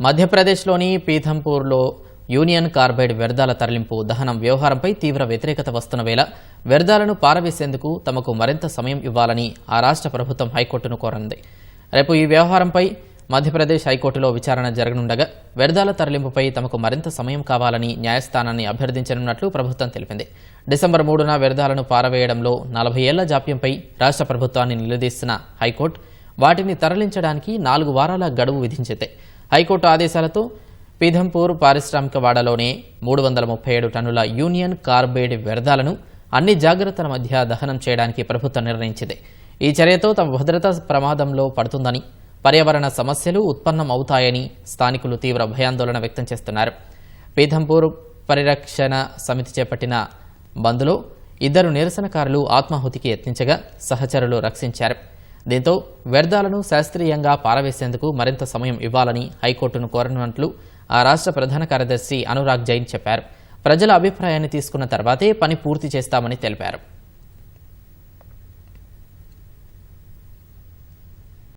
మధ్యప్రదేశ్లోని పీథంపూర్లో union carbide వ్యర్థాల తరలింపు దహనం వ్యవహారంపై తీవ్ర వ్యతిరేకత వస్తున్న వేళ వ్యర్థాలను పారవేసేందుకు తమకు మరింత సమయం ఇవ్వాలని ఆ రాష్ట్ర ప్రభుత్వం హైకోర్టును కోరనుంది. రేపు ఈ వ్యవహారంపై మధ్యప్రదేశ్ హైకోర్టులో విచారణ జరగనుండగా వ్యర్థాల తరలింపుపై తమకు మరింత సమయం కావాలని న్యాయస్థానాన్ని అభ్యర్థించనున్నట్లు ప్రభుత్వం తెలిపింది. డిసెంబర్ మూడున వ్యర్థాలను పారవేయడంలో నలభై ఏళ్ళ జాప్యంపై రాష్ట్ర ప్రభుత్వాన్ని నిలదీస్తున్న హైకోర్టు వాటిని తరలించడానికి నాలుగు వారాల గడువు విధించింది. హైకోర్టు ఆదేశాలతో పీధంపూర్ పారిశ్రామికవాడలోనే మూడు వందల ముప్పై ఏడు టన్నుల యూనియన్ కార్బైడ్ వ్యర్థాలను అన్ని జాగ్రత్తల మధ్య దహనం చేయడానికి ప్రభుత్వం నిర్ణయించింది. ఈ చర్యతో తమ భద్రతా ప్రమాదంలో పడుతుందని పర్యావరణ సమస్యలు ఉత్పన్నం అవుతాయని స్థానికులు తీవ్ర భయాందోళన వ్యక్తం చేస్తున్నారు. పీథంపూర్ పరిరక్షణ సమితి చేపట్టిన బంద్లో ఇద్దరు నిరసనకారులు ఆత్మాహుతికి యత్నించగా సహచరులు రక్షించారు. దీంతో వ్యర్థాలను శాస్త్రీయంగా పారవేసేందుకు మరింత సమయం ఇవ్వాలని హైకోర్టును కోరనున్నట్లు ఆ రాష్ట్ర ప్రధాన కార్యదర్శి అనురాగ్ జైన్ చెప్పారు. ప్రజల అభిప్రాయాన్ని తీసుకున్న తర్వాతే పని పూర్తి చేస్తామని తెలిపారు.